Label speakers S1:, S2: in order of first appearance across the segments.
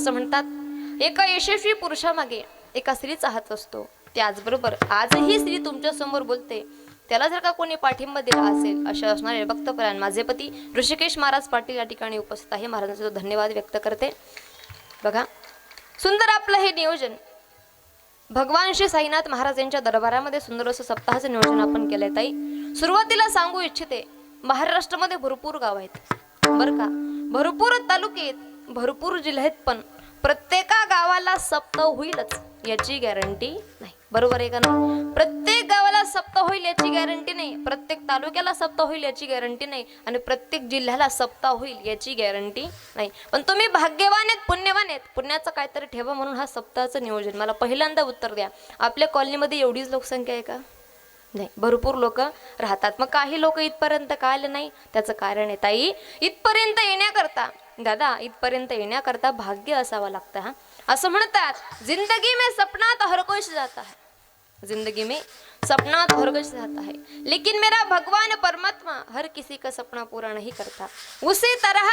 S1: असं म्हणतात एका यशस्वी पुरुषामागे एका स्त्रीचा हात असतो. त्याचबरोबर आजही स्त्री तुमच्यासमोर बोलते. त्याला जर का कोणी पाठिंबा दिला असेल असे असणारे भक्तपरायण माझे पती ऋषिकेश महाराज पाटील या ठिकाणी उपस्थित आहे. महाराजांचा धन्यवाद व्यक्त करते. बघा सुंदर आपलं हे नियोजन. भगवान श्री साईनाथ महाराज यांच्या दरबारामध्ये सुंदर असं सप्ताहाचं नियोजन आपण केलंय ताई. सुरुवातीला सांगू इच्छिते महाराष्ट्रामध्ये भरपूर गाव आहेत. बरं का? भरपूर तालुके आहेत. भरपूर जिल्ह्यात आहेत पण प्रत्येका गावाला सप्ताह होईलच याची गॅरंटी नाही. बरोबर आहे का नाही? प्रत्येक गावाला सप्ताह होईल याची गॅरंटी नाही. प्रत्येक तालुक्याला सप्ताह होईल याची गॅरंटी नाही. आणि प्रत्येक जिल्ह्याला सप्ताह होईल याची गॅरंटी नाही. पण तुम्ही भाग्यवान आहेत पुण्यवान आहेत. पुण्याचं काहीतरी ठेवा म्हणून हा सप्ताहाचं नियोजन. मला पहिल्यांदा उत्तर द्या. आपल्या कॉलनीमध्ये एवढीच लोकसंख्या आहे का? नाही. भरपूर लोक राहतात. मग काही लोक इथपर्यंत का आले नाही? त्याचं कारण आहे ताई इथपर्यंत येण्याकरता दादा इथपर्यंत येण्याकरता भाग्य असावं लागतं हा. असं म्हणतात जिंदगी में सपना तो हर कोई जाता है. जिंदगी में सपना तो हर कोई जाता है. लेकिन मेरा भगवान परमात्मा हर किसी का सपना पूरा नहीं करता. उसी तरह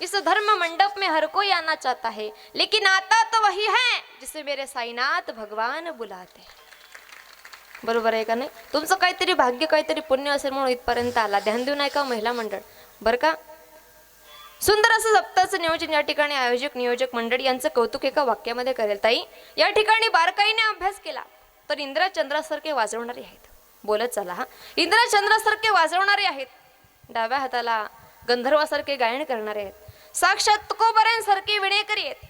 S1: इस धर्म मंडप में हर कोई आना चाहता है लेकिन आता तो वही है जिसे मेरे साईनाथ भगवान बुलाते बरोबर आहे का नाही? तुमचं काहीतरी भाग्य काहीतरी पुण्य असेल म्हणून इथपर्यंत आला. ध्यान देऊ नये का महिला मंडळ. बरं का? सुंदर असं सप्ताहाचं नियोजन या ठिकाणी आयोजक नियोजक मंडळी यांचं कौतुक एका वाक्यामध्ये करेल. ताई या ठिकाणी बारकाईने अभ्यास केला तर इंद्रचंद्रासारखे वाजवणारे आहेत. बोलत चला हा. इंद्रचंद्रासारखे वाजवणारे आहेत. डाव्या हाताला गंधर्वासारखे गायन करणारे आहेत. साक्षात तुकोबऱ्यांसारखे विणेकरी आहेत.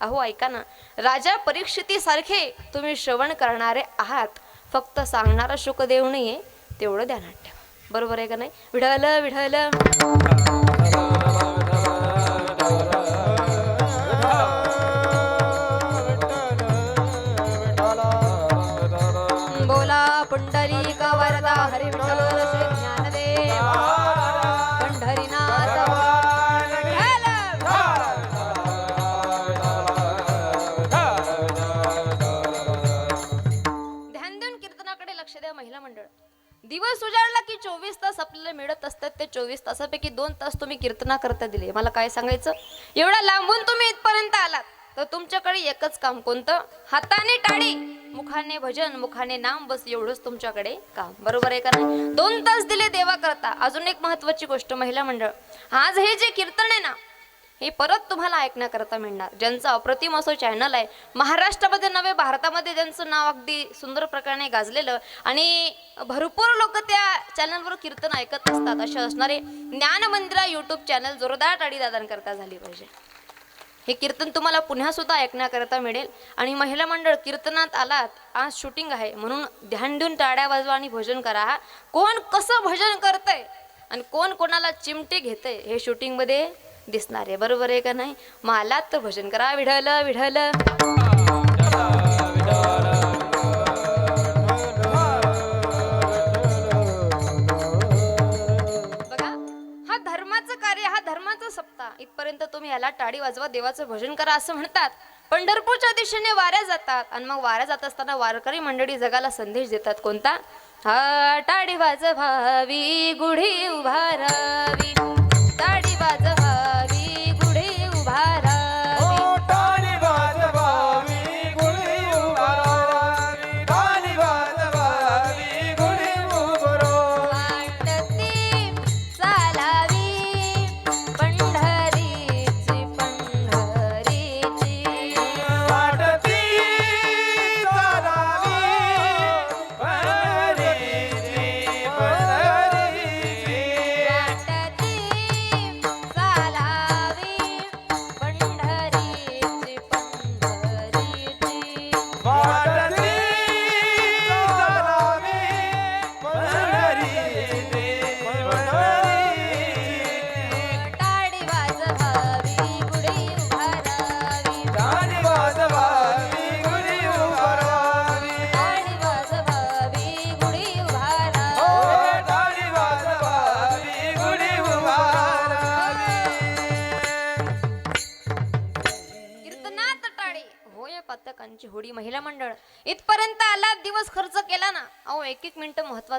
S1: अहो ऐका ना राजा परीक्षितीसारखे तुम्ही श्रवण करणारे आहात. फक्त सांगणारा शुकदेव नाहीये तेवढं ध्यानात ठेवा. बरोबर आहे का नाही? विढल विढल दिवस उजाडला की चोवीस तास आपल्याला मिळत असतात. ते चोवीस तासापैकी दोन तास तुम्ही कीर्तना करता दिले. मला काय सांगायचं? एवढा लांबून तुम्ही इथपर्यंत आलात तर तुमच्याकडे एकच काम कोणतं? हाताने टाळी मुखाने भजन मुखाने नाम बस एवढंच तुमच्याकडे काम. बरोबर आहे का नाही? दोन तास दिले देवा करता अजून एक महत्वाची गोष्ट महिला मंडळ. आज हे जे कीर्तन आहे ना हे परत तुम्हाला ऐकण्याकरता मिळणार. ज्यांचं अप्रतिम असं चॅनल आहे महाराष्ट्रामध्ये नव्हे भारतामध्ये ज्यांचं नाव अगदी सुंदर प्रकारे गाजलेलं आणि भरपूर लोक त्या चॅनलवर कीर्तन ऐकत असतात. असे असणारे ज्ञान मंदिरा युट्यूब चॅनल जोरदार टाळी दादांकरता झाली पाहिजे. हे कीर्तन तुम्हाला पुन्हा सुद्धा ऐकण्याकरता मिळेल आणि महिला मंडळ कीर्तनात आलात आज शूटिंग आहे म्हणून ध्यान देऊन टाळ्या वाजवा आणि भजन करा. हा कोण कसं भजन करतंय आणि कोण कोणाला चिमटे घेतंय हे शूटिंगमध्ये दिसणार आहे. बरोबर आहे का नाही? मला तर भजन करा विढल विढल बघा हा धर्माचं कार्य हा धर्माचा सप्ताह. इथपर्यंत तुम्ही याला टाळी वाजवा देवाचं भजन करा असं म्हणतात. पंढरपूरच्या दिशेने वाऱ्या जातात आणि मग वाऱ्या जात असताना वारकरी मंडळी जगाला संदेश देतात. कोणता? हा टाळी वाजवावी गुढी उभारावी.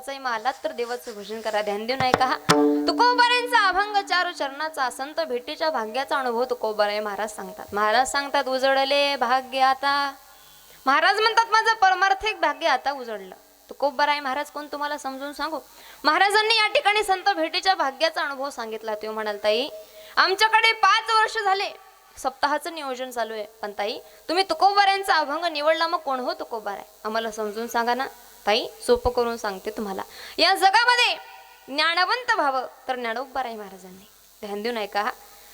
S1: मिनिट मग आलात तर देवाचं भजन करा. ध्यान देऊ नाही का? अभंग चारू चरणाचा संत भेटीच्या भाग्याचा अनुभव तुकोबाराय महाराज सांगतात. महाराज सांगतात उजळले भाग्य आता. महाराज म्हणतात माझं परमार्थिक भाग्य आता उजळलं. तुकोबाराय महाराज कोण तुम्हाला समजून सांगू? महाराजांनी या ठिकाणी संत भेटीच्या भाग्याचा अनुभव सांगितला. तो म्हणाल ताई आमच्याकडे पाच वर्ष झाले. सप्ताहाचं नियोजन चालू आहे. पण ताई तुम्ही तुकोबारायांचा अभंग निवडला मग कोण हो तुकोबाराय? आम्हाला समजून सांगा ना. ताई सोपं करून सांगते तुम्हाला. या जगामध्ये ज्ञानवंत व्हावं तर ज्ञानोबाराय महाराजांनी. ध्यान देऊ ऐका हा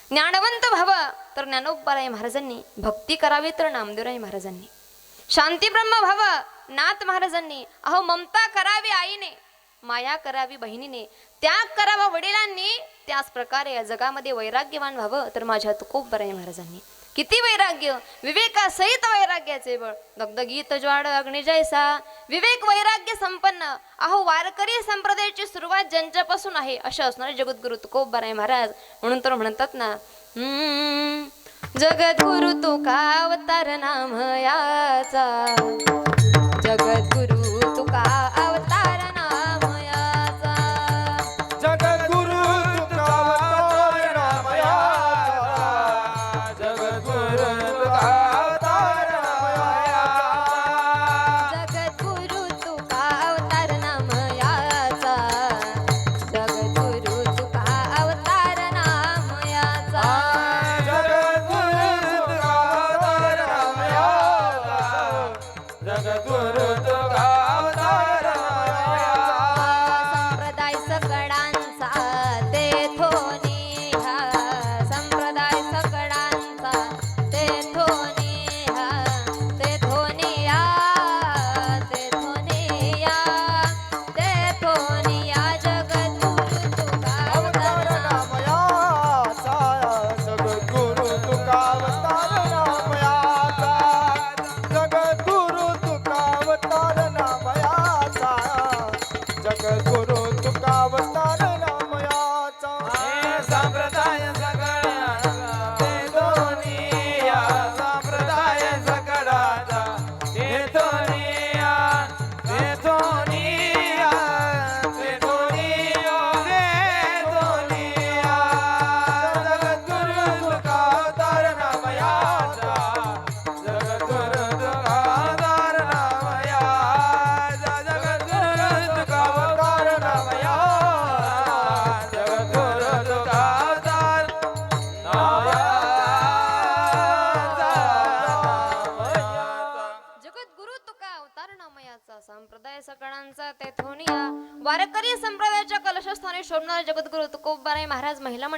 S1: ज्ञानवंत व्हावं तर ज्ञानोबाराय महाराजांनी. भक्ती करावी तर नामदेवराय महाराजांनी. शांती ब्रह्म व्हावं नाथ महाराजांनी. अहो ममता करावी आईने माया करावी बहिणीने. त्याग करावा वडिलांनी. त्याच प्रकारे या जगामध्ये वैराग्यवान व्हावं तर माझ्या तुकोबराय महाराजांनी. किती वैराग्य. विवेकासहित वैराग्याचे बळ. दगदगीत ज्वाड अग्नी जैसा. विवेक वैराग्य संपन्न. अहो वारकरी संप्रदायाची सुरुवात ज्यांच्यापासून आहे. असे असणारे जगद्गुरु तुकोबराय महाराज. म्हणून तर म्हणतात ना जगद्गुरु तुका अवतार नाम याचा. जगद्गुरु तुका अवतार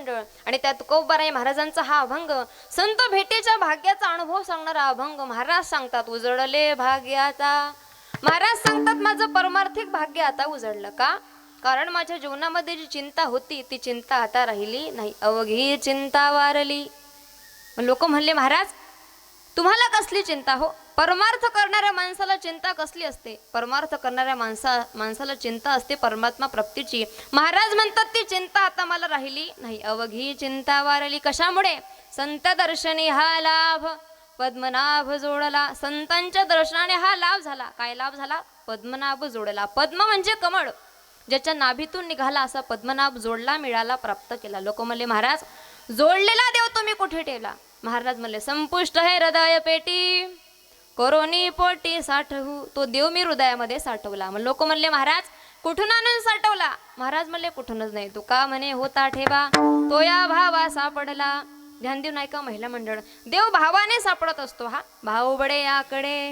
S1: मंडळ. आणि त्यात तुकोबाराय महाराजांचा हा अभंग संत भेटेच्या भाग्याचा अनुभव सांगणारा अभंग महाराज सांगतात उजळले भाग्याचा. महाराज सांगतात माझं परमार्थिक भाग्य आता उजळलं का? कारण माझ्या जीवनामध्ये जी चिंता होती ती चिंता आता राहिली नाही. अवघी चिंता वारली. लोक म्हणले महाराज तुम्हाला कसली चिंता हो? परमार्थ करणाऱ्या माणसाला चिंता कसली असते? परमार्थ करणाऱ्या माणसा माणसाला चिंता असते परमात्मा प्राप्तीची. महाराज म्हणतात ती चिंता आता मला राहिली नाही. अवघी चिंता वारली कशामुळे? संत दर्शनी हा लाभ पद्मनाभ जोडला. संतांच्या दर्शनाने हा लाभ झाला. काय लाभ झाला? पद्मनाभ जोडला. पद्म म्हणजे कमळ ज्याच्या नाभीतून निघाला असा पद्मनाभ जोडला मिळाला प्राप्त केला. लोक म्हणले महाराज जोडलेला देव तुम्ही कुठे ठेवला? महाराज म्हणले संपुष्ट हे हृदय पेटी. कोरोनी पोटी साठवू. तो देव मी हृदयामध्ये साठवला. मग लोक म्हणले महाराज कुठून आणून साठवला? महाराज म्हणले कुठूनच नाही. तू का म्हणे होता ठेवा. तो या भावा सापडला. ध्यान देऊ नाही का महिला मंडळ. देव भावाने सापडत असतो हा. भाऊ बडे याकडे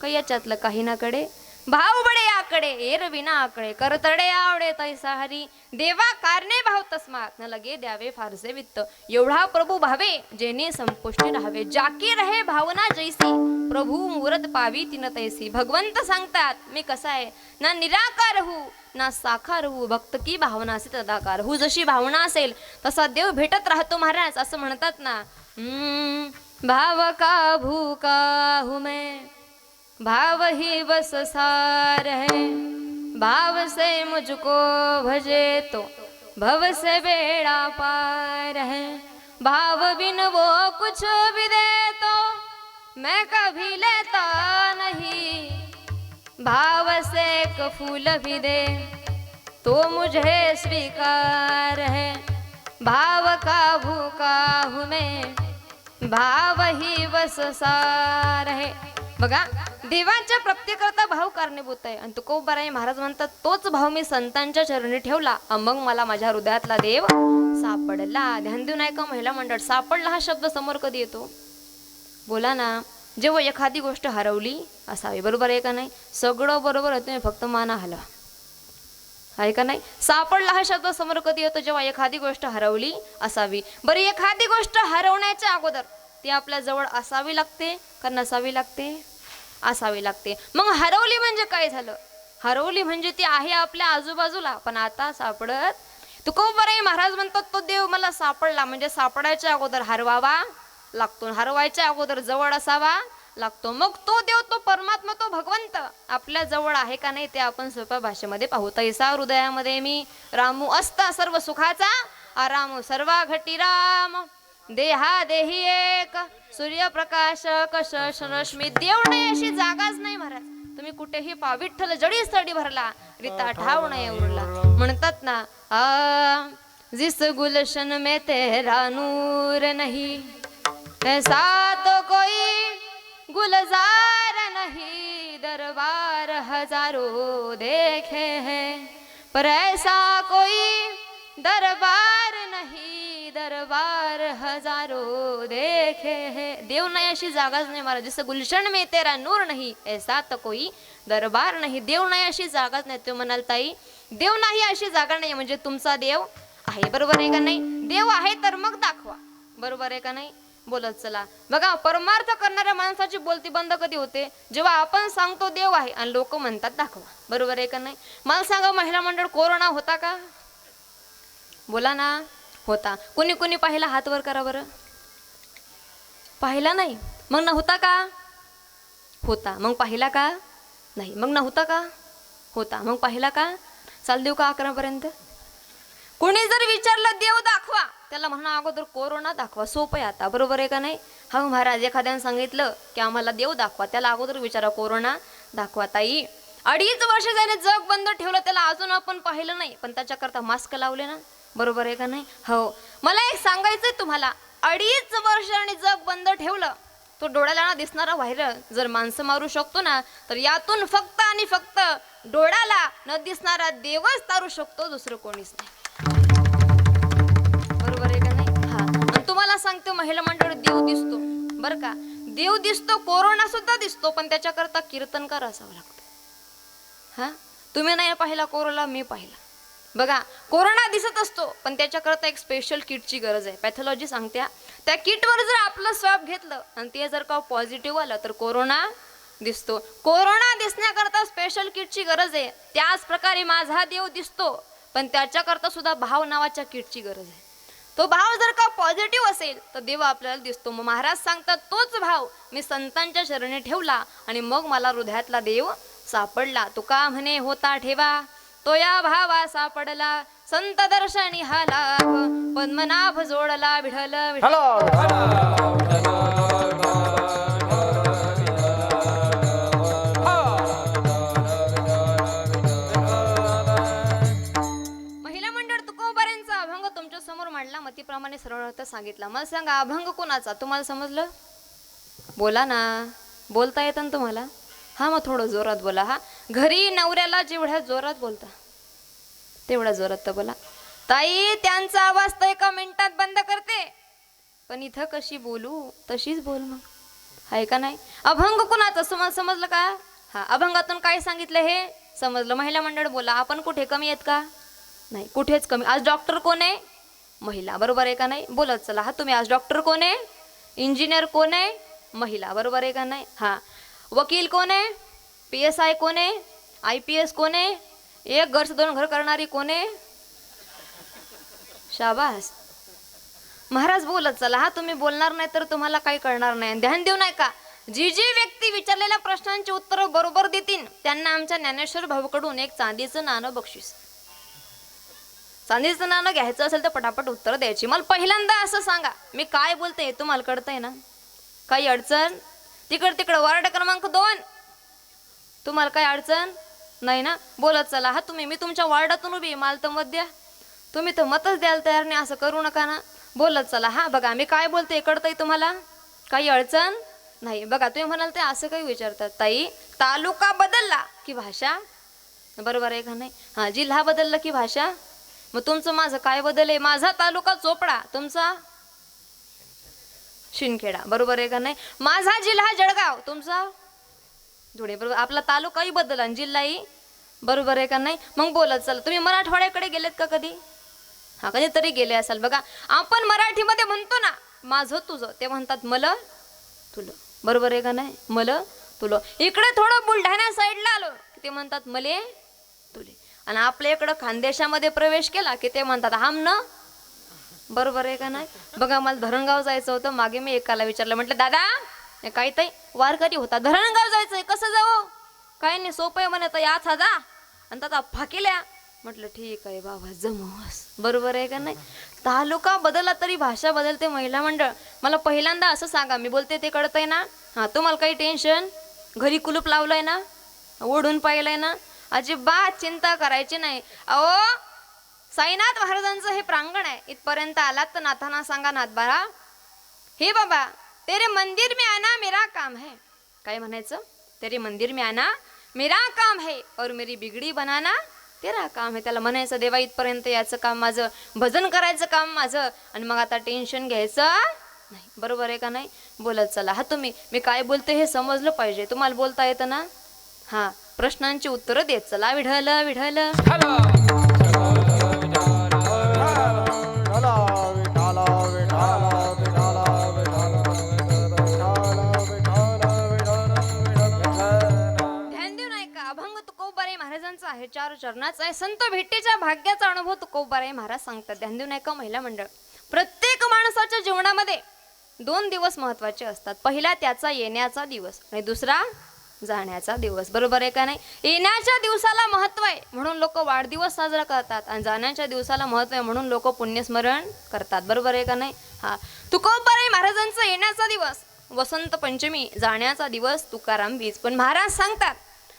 S1: काही याच्यातलं काही ना कडे? भाव बडे आकडे एर विना आकडे करतडे आवडे तैसा हरी देवा कारणे भाव तस्मात न लगे द्यावे फारसे वित्त. एवढा प्रभू भावे जेने संपुष्टी राहावे. जाकी रहे भावना जैसी प्रभू मुरत पावी तिन तैसी. भगवंत सांगतात मी कसा आहे? ना निराकार हू ना साकार हू भक्त की भावना असे तदाकार. हू जशी भावना असेल तसा देव भेटत राहतो महाराज असं म्हणतात ना. हम्म, भाव का भूका हु मैं भाव ही बस सार है। भाव से मुझको भजे तो भव से बेड़ा पार है। भाव बिन वो कुछ भी दे तो मैं कभी लेता नहीं। भाव से एक फूल भी दे तो मुझे स्वीकार है। भाव का भूखा हूँ मैं, भाव ही बस सार है। बघा देवांच्या प्रत्येकरता भाव कारणीभूत आहे. आणि तुकोबाराय महाराज म्हणतात तोच भाव मी संतांच्या चरणी ठेवला मग मला माझ्या हृदयातला देव सापडला. ध्यान देऊ नाही का महिला मंडळ सापडला हा शब्द समोर कधी येतो? बोला ना जेव्हा एखादी गोष्ट हरवली असावी. बरोबर आहे का नाही? सगळं बरोबर आहे तुम्ही फक्त माना हलवा आहे का नाही? सापडला हा शब्द समोर कधी येतो? जेव्हा एखादी गोष्ट हरवली असावी. बरं एखादी गोष्ट हरवण्याच्या अगोदर ती आपल्या जवळ असावी लागते का नसावी लागते? असावी लागते. मग हरवली म्हणजे काय झालं? हरवली म्हणजे ती आहे आपल्या आजूबाजूला. पण आता सापडत तुकोबराई महाराज म्हणतात तो देव मला सापडला. म्हणजे सापडायच्या अगोदर हरवावा लागतो. हरवायच्या अगोदर जवळ असावा लागतो. मग तो देव तो परमात्मा तो भगवंत आपल्या जवळ आहे का नाही ते आपण सोप्या भाषेमध्ये पाहू तैसा हृदयामध्ये मी रामू असता सर्व सुखाचा. आराम सर्वा घटी राम. देहा देही एक. सूर्यप्रकाश कश रश्मी देव नाही अशी जागाच नाही महाराज. तुम्ही कुठेही पा विठ्ठल जडी स्थळी भरला रिता ठाव नाही उरला. म्हणतात ना आ जिस गुलशन में तेरा नूर नहीं ऐसा तो कोई गुलजार नहीं. दरबार हजारों देखे हैं पर ऐसा कोई दरबार दरबार हजारो देखे है। देव नाही अशी जागाच नाही महाराज जसं गुलशन में तेरा नूर नाही ऐसा तर कोई दरबार नाही. देव नाही अशी जागाच नाही. तो म्हणाल ताई देव नाही अशी जागा नाही म्हणजे तुमचा देव आहे बरोबर आहे का नाही? देव आहे तर मग दाखवा. बरोबर आहे का नाही? बोलत चला. बघा परमार्थ करणाऱ्या माणसाची बोलती बंद कधी होते? जेव्हा आपण सांगतो देव आहे आणि लोक म्हणतात दाखवा. बरोबर आहे का नाही? मला सांगा महिला मंडळ कोरोना होता का? बोला ना. होता. कुणी कुणी पाहिला हात वर करा बरं? पाहिला नाही. मग नव्हता का? होता. मग पाहिला का? नाही. मग नव्हता का? होता. मग पाहिला का? चाल देऊ का अकरापर्यंत? कोणी जर विचारलं देव दाखवा. त्याला म्हणा अगोदर कोरोना दाखवा. सोपं आहे आता. बरोबर आहे का नाही? हा महाराज एखाद्याने सांगितलं की आम्हाला देव दाखवा. त्याला अगोदर विचारा कोरोना दाखवा ताई. अडीच वर्ष त्याने जग बंद ठेवलं. त्याला अजून आपण पाहिलं नाही. पण त्याच्याकरता मास्क लावले ना. बरोबर आहे का नाही? हो. मला एक सांगायचंय तुम्हाला. अडीच वर्ष आणि जग बंद ठेवलं तो डोळ्याला ना दिसणारा व्हायरल जर माणसं मारू शकतो ना तर यातून फक्त आणि फक्त डोळ्याला न दिसणारा देवच तारू शकतो दुसरं कोणीच नाही. बरोबर आहे का नाही? हा. आणि तुम्हाला सांगते महिला मंडळ देव दिसतो. बरं का? देव दिसतो कोरोना सुद्धा दिसतो पण त्याच्याकरता कीर्तनकार असावं लागतं. हा? तुम्ही नाही पाहिला कोरोना मी पाहिला. बघा कोरोना दिसत असतो पण त्याच्याकरता एक स्पेशल किटची गरज आहे. पॅथॉलॉजी सांगत्या त्या किटवर जर आपलं स्वाब घेतलं आणि ते जर का पॉझिटिव्ह आलं तर कोरोना दिसतो. कोरोना दिसण्याकरता स्पेशल किटची गरज आहे. त्याच प्रकारे माझा देव दिसतो पण त्याच्याकरता सुद्धा भाव नावाच्या किटची गरज आहे. तो भाव जर का पॉझिटिव्ह असेल तर देव आपल्याला दिसतो. मग महाराज सांगतात तोच भाव मी संतांच्या शरणी ठेवला आणि मग मला हृदयातला देव सापडला. तुका म्हणे होता ठेवा. तो या भावा सापडला संत दर्शनी हा लाभ पद्मनाभ जोडला विढल.
S2: हॅलो.
S1: महिला मंडळ तुकोबाऱ्यांचा अभंग तुमच्यासमोर मांडला. मतीप्रमाणे सरळ अर्थ सांगितला. मला सांगा अभंग कोणाचा? तुम्हाला समजलं? बोला ना. बोलता येतं ना तुम्हाला? हा मग थोडं जोरात बोला हा. घरी नवऱ्याला जेवढ्या जोरात बोलता तेवढ्या जोरात तर बोला. ताई त्यांचा आवाज तर एका मिनिटात बंद करते. पण इथं कशी बोलू तशीच बोल मग. आहे का नाही? अभंग कुणाचं? समज समजलं का? हा अभंगातून काय सांगितलं हे? समजलं. महिला मंडळ बोला. आपण कुठे कमी आहेत का? नाही कुठेच कमी. आज डॉक्टर कोण आहे? महिला. बरोबर आहे का नाही? बोलत चला. हा तुम्ही आज डॉक्टर कोण आहे? इंजिनियर कोण आहे? महिला. बरोबर आहे का नाही? हा. वकील कोण आहे? पी एस आय कोण आहे? आय पी एस कोण आहे? एक घर से दोन घर करणारी कोण आहे? शाबास. महाराज बोलत चला हा तुम्ही बोलणार नाही तर तुम्हाला काही कळणार नाही. ध्यान देऊ नाही का जी जी व्यक्ती विचारलेल्या प्रश्नांची उत्तरं बरोबर देतील त्यांना आमच्या ज्ञानेश्वर भाऊकडून एक चांदीचं नाणं बक्षीस. चांदीचं नाणं घ्यायचं असेल तर पटापट उत्तर द्यायची. मला पहिल्यांदा असं सांगा मी काय बोलते हे तुम्हाला कळतंय ना? काही अडचण? तिकड तिकडं वार्ड क्रमांक दोन. तुम्हाला काय अडचण? नाही ना? बोलत चला. हा तुम्ही मी तुमच्या वार्डातून उभी मला तर मत द्या तुम्ही तर मतच द्यायला तयार नाही असं करू नका ना. बोलत चला. हा बघा मी काय बोलते कळतंय तुम्हाला? काही अडचण? नाही. बघा तुम्ही म्हणाल ते असं काही विचारतात. ताई तालुका बदलला की भाषा? बरोबर आहे का नाही? हा जिल्हा बदलला की भाषा? मग तुमचं माझं काय बदल आहे? माझा तालुका चोपडा तुमचा? शिंदखेडा. बरोबर आहे का नाही? माझा जिल्हा जळगाव तुमचा? धुळे. बरोबर. आपला तालुकाही बदल आणि जिल्हाही बरोबर आहे का नाही? मग बोलत चला तुम्ही मराठवाड्याकडे गेलेत का कधी? हा कधीतरी गेले असाल. बघा आपण मराठीमध्ये म्हणतो ना माझं तुझं. ते म्हणतात मल तुलं. बरोबर आहे का नाही? मल तुलं. इकडे थोडं बुलढाणा साईडला आलो की ते म्हणतात मले तुले. आणि आपल्या इकडं खानदेशामध्ये प्रवेश केला की ते म्हणतात हाम न बरोबर आहे का नाही? बघा मला धरणगाव जायचं होतं. मागे मी एकाला विचारलं. म्हटलं दादा हे काही ताई वारकरी होता. धरणगाव जायचंय. कसं जाऊ काय नाही सोपं आहे म्हणे याच हा जा आणि त्याचा फाकिल्या. म्हटलं ठीक आहे बाबा जमवस बरोबर आहे का नाही? तालुका बदलला तरी भाषा बदलते महिला मंडळ. मला पहिल्यांदा असं सांगा मी बोलते ते कळतंय ना? हां तुम्हाला काही टेन्शन घरी कुलूप लावलंय ना? ओढून पाहिलंय ना? अजिबात चिंता करायची नाही. अहो साईनाथ महाराजांचं हे प्रांगण आहे. इथपर्यंत आलात तर नाथांना सांगा नाथ बारा हे बाबा तेरे मंदिर में आना मेरा काम है। काय म्हणायचं? तेरे मंदिर में आना मेरा काम है और मेरी बिगड़ी बनाना तेरा काम आहे त्याला म्हणायचं देवा इथपर्यंत याचं काम माझं भजन करायचं काम माझं आणि मग आता टेन्शन घ्यायचं नाही. बरोबर आहे का नाही? बोलत चला. हा तुम्ही मी काय बोलते हे समजलं पाहिजे. तुम्हाला बोलता येतं ना? हा प्रश्नांची उत्तरं देत चला. विढल विढल आहे चार चरणाचा आहे. संत भेटीच्या भाग्याचा अनुभव तुकोबाराय महाराज सांगतात. ध्यान देऊन ऐका का महिला मंडळ. प्रत्येक माणसाच्या जीवनामध्ये दोन दिवस महत्त्वाचे असतात. पहिला त्याचा येण्याचा दिवस आणि दुसरा जाण्याचा दिवस. बरोबर आहे का नाही? येण्याच्या दिवसाला महत्त्व आहे म्हणून लोक वाढदिवस साजरा करतात आणि जाण्याच्या दिवसाला महत्त्व आहे म्हणून लोक पुण्यस्मरण करतात. बरोबर आहे का नाही? हा. तुकोबाराय महाराजांचा येण्याचा दिवस. वसंत पंचमी जाण्याचा दिवस तुकाराम बीज पण महाराज सांगतात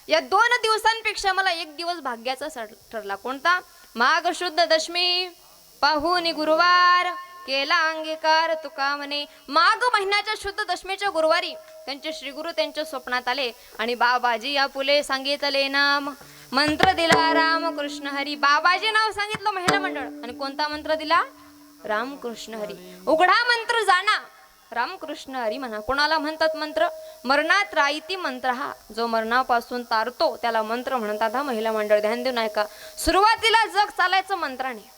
S1: या दोन दिवसांपेक्षा मला एक दिवस भाग्याचा सर- ठरला. कोणता? माघ शुद्ध दशमी. पाहुनी गुरुवार. केला अंगीकार तुका म्हणे. माघ महिन्याच्या शुद्ध दशमीच्या गुरुवारी त्यांचे श्रीगुरु त्यांच्या स्वप्नात आले आणि बाबाजी या फुले सांगितले नाम. मंत्र दिला राम कृष्ण हरी. बाबाजी नाव सांगितलं महिला मंडळ. आणि कोणता मंत्र दिला? राम कृष्ण हरी. उघडा मंत्र जाणा. रामकृष्ण हरी म्हणा. कोणाला म्हणतात मंत्र? मरणात रायती मंत्र हा जो मरणापासून तारतो त्याला मंत्र म्हणतात हा महिला मंडळ. ध्यान देऊ नये का सुरुवातीला जग चालायचं मंत्राने.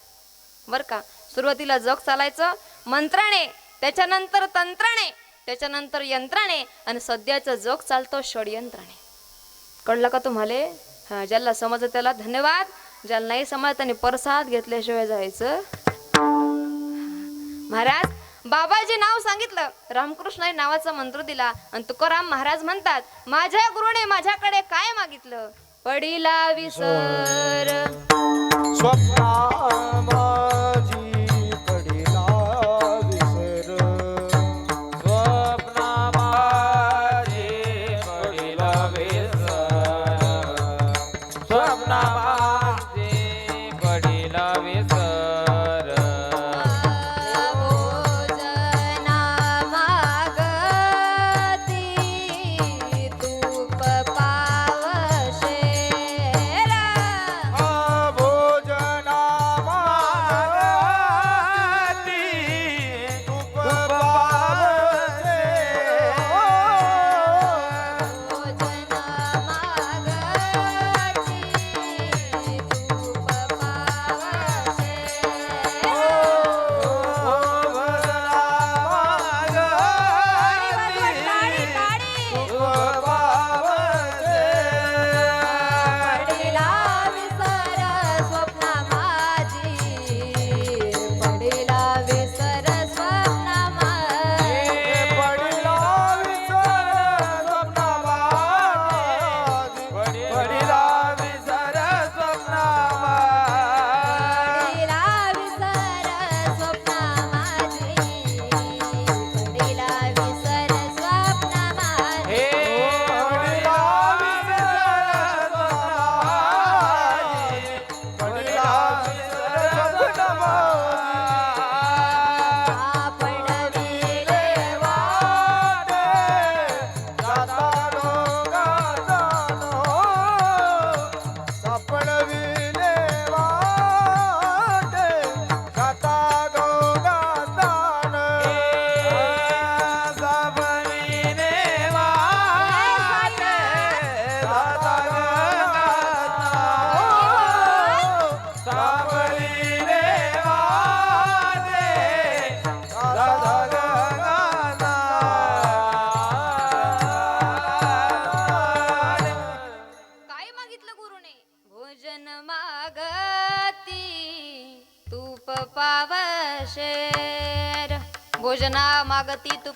S1: बर का? सुरुवातीला जग चालायचं मंत्राने त्याच्यानंतर तंत्राने त्याच्यानंतर यंत्राने आणि सध्याचं जग चालतं षडयंत्राने. कळलं का तुम्हाला? हा ज्याला समज त्याला धन्यवाद. ज्याला नाही समज त्याने परसाद घेतल्याशिवाय जायचं. महाराज बाबाजी नाव सांगितलं. रामकृष्णाने नावाचा मंत्र दिला आणि तुकाराम महाराज म्हणतात माझ्या गुरुने माझ्याकडे काय मागितलं? पडिला विसर.
S2: स्वप्ना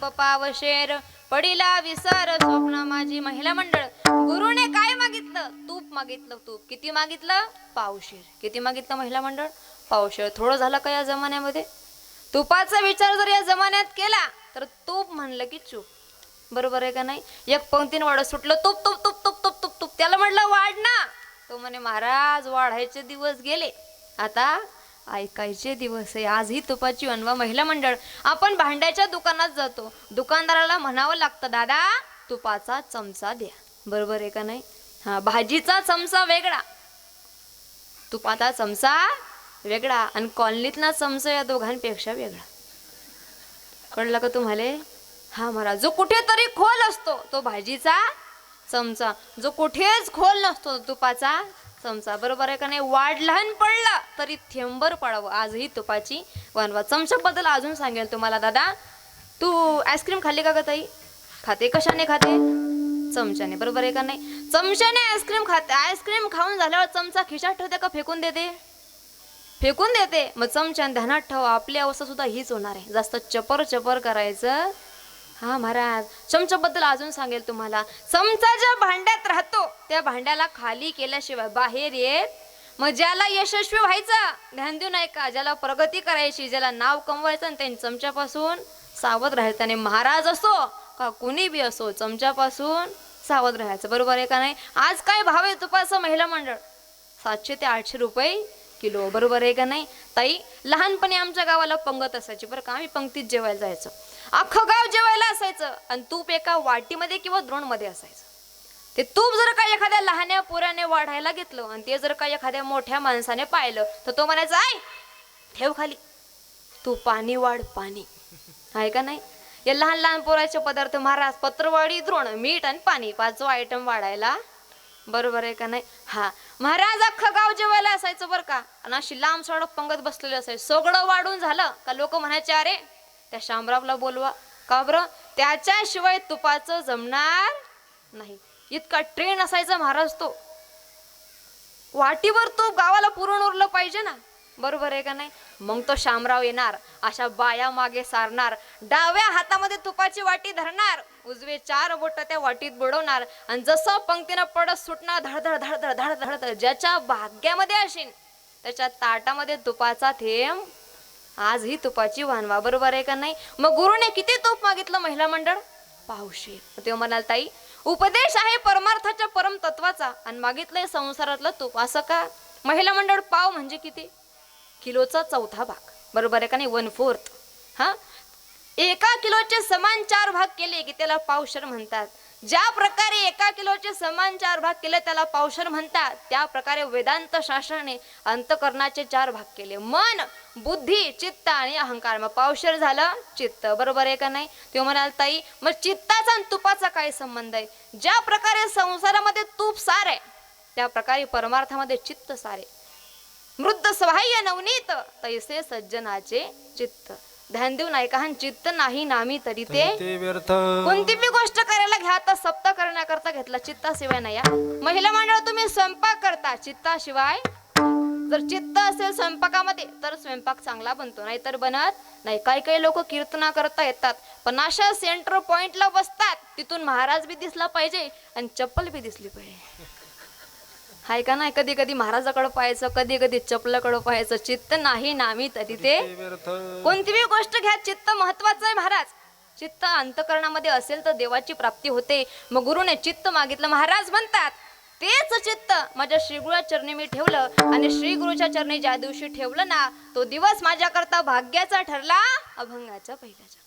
S1: पावशेर पडिला विसर स्वप्न माझी महिला मंडळ. गुरुने काय मागितलं? तूप मागितलं तूप. किती मागितलं? पावशेर किती मागितलं महिला मंडळ? पावशेर थोडं झालं का या जमान्यामध्ये? तुपाचा विचार जर या जमान्यात केला तर तूप म्हणलं की चूप. बरोबर आहे का नाही? एक पंक्तीने वाढत सुटलं तूप तुप तुप तुप तुप तुप तुप. त्याला म्हटलं वाढ ना. तो म्हणे महाराज वाढायचे दिवस गेले. आता ऐकायचे दिवस आहे. आजही तुपाची अनवा महिला मंडळ. आपण भांड्याच्या दुकानात जातो. दुकानदाराला म्हणावं लागतं दादा तुपाचा चमचा द्या. बरोबर आहे का नाही? हा भाजीचा चमचा वेगळा. तुपाचा चमचा वेगळा आणि कॉलनीतला चमचा या दोघांपेक्षा वेगळा. कळलं का तुम्हाला? हा महाराज जो कुठेतरी खोल असतो तो भाजीचा चमचा. जो कुठेच खोल नसतो तुपाचा चमचा. बरोबर आहे का नाही? वाढ लहान पडला तरी थेंबर पडावं. आजही तुपाची वनवा. चमच्याबद्दल अजून सांगेल तुम्हाला दादा. तू आईस्क्रीम खाल्ली का ग ताई? खाते? कशाने खाते? चमच्याने. बरोबर आहे का नाही? चमच्याने आईस्क्रीम खाते. आईस्क्रीम खाऊन झाल्यावर चमचा खिशात ठेवते का फेकून देते? फेकून देते. मग चमच्याने ध्यानात ठेवा. आपली अवस्था सुद्धा हीच होणार आहे. जास्त चपर चपर करायचं हा महाराज चमच्याबद्दल अजून सांगेल तुम्हाला. चमचा ज्या भांड्यात राहतो त्या भांड्याला खाली केल्याशिवाय बाहेर येत मग ज्याला यशस्वी व्हायचा ध्यान देऊ नाही का ज्याला प्रगती करायची ज्याला नाव कमवायचं आणि त्यांनी चमच्यापासून सावध राहायचं. आणि महाराज असो का कुणी बी असो चमच्यापासून सावध राहायचं. बरोबर आहे का नाही? आज काय भाव आहे तुपाचं महिला मंडळ? सातशे ते आठशे रुपये किलो बरोबर आहे का नाही? ताई लहानपणी आमच्या गावाला पंगत असायची बरं का? आम्ही पंक्तीत जेवायला जायचं. अख्खं गाव जेवायला असायचं आणि तूप एका वाटीमध्ये किंवा द्रोणमध्ये असायचं. ते तूप जर का एखाद्या लहान्या पोराने वाढायला घेतलं आणि ते जर का एखाद्या मोठ्या माणसाने पाहिलं तर तो म्हणायचा आय ठेव खाली. तू पाणी वाढ पाणी. आहे का नाही? या लहान लहान पोराचे पदार्थ महाराज पत्रवाडी द्रोण मीठ आणि पाणी पाच आयटम वाढायला. बरोबर आहे का नाही? हा. महाराज अख्खं गाव जेवायला असायचं बरं का? आणि अशी लांब सडक पंगत बसलेली असायची. सगळं वाढून झालं का लोक म्हणायचे अरे त्या शामरावला बोलवा. का बरं? त्याच्याशिवाय तुपाचं जमणार नाही. इतका ट्रेन असायचा महाराज तो. वाटीवर तो गावाला पुरून उरलं पाहिजे ना. बरोबर आहे का नाही? मग तो शामराव येणार अशा बाया मागे सारणार डाव्या हातामध्ये तुपाची वाटी धरणार उजवे चार बोट त्या वाटीत बुडवणार आणि जसं पंक्तीनं पडत सुटणार धडधड धडधड धड धड ज्याच्या भाग्यामध्ये असेल त्याच्या ताटामध्ये तुपाचा थेंब. आज ही तुपाची वानवा बरोबर आहे का नाही? मग गुरुने किती तूप मागितलं महिला मंडळ? पावशे. ते म्हणाल ताई उपदेश आहे परमार्थाच्या परम तत्वाचा आणि मागितलंय संसारातलं तूप असं का? महिला मंडळ पाव म्हणजे किती? किलोचा चौथा भाग. बरोबर आहे का नाही? वन फोर्थ हा? एका किलोचे समान चार भाग केले की त्याला पावशर म्हणतात. ज्या प्रकारे एका किलोचे समान चार भाग केले त्याला पावशर म्हणतात. त्या प्रकारे वेदांत शास्त्राने अंतकरणाचे चार भाग केले. मन बुद्धी चित्त आणि अहंकार. मग पावशर झालं चित्त. बरोबर आहे का नाही? ते म्हणाल ताई मग चित्ताचा आणि तुपाचा काय संबंध आहे? ज्या प्रकारे संसारामध्ये तूप सार आहे त्या प्रकारे परमार्थामध्ये चित्त सारे मृद सहाय्य नवनीत. तैसे सज्जनाचे चित्त. ध्यान देऊ नाही का हा चित्त नाही नामी तरी ते
S2: व्यर्थ.
S1: कोणती बी गोष्ट करायला घ्या तर सप्त करण्याकरता घेतला चित्ताशिवाय नाही. महिला मंडळ तुम्ही स्वयंपाक करता चित्ताशिवाय? जर चित्त असेल स्वयंपाकामध्ये तर स्वयंपाक चांगला बनतो नाहीतर बनत नाही. काही काही लोक कीर्तना करता येतात पण अशा सेंटर पॉइंटला बसतात तिथून महाराज बी दिसला पाहिजे आणि चप्पल बी दिसली पाहिजे. हाय का नाही? कधी कधी महाराजाकडं पाहायचं कधी कधी चपलाकडं पाहायचं चित्त नाही नामी तरी ते. कोणतीही गोष्ट घ्या चित्त महत्वाचं आहे महाराज. चित्त अंतकरणामध्ये असेल तर देवाची प्राप्ती होते. मग गुरुने चित्त मागितलं महाराज म्हणतात तेच चित्त माझ्या श्रीगुरुच्या चरणी मी ठेवलं. आणि श्रीगुरुच्या चरणी ज्या दिवशी ठेवलं ना तो दिवस माझ्याकरता भाग्याचा ठरला. अभंगाच्या पहिल्याच्या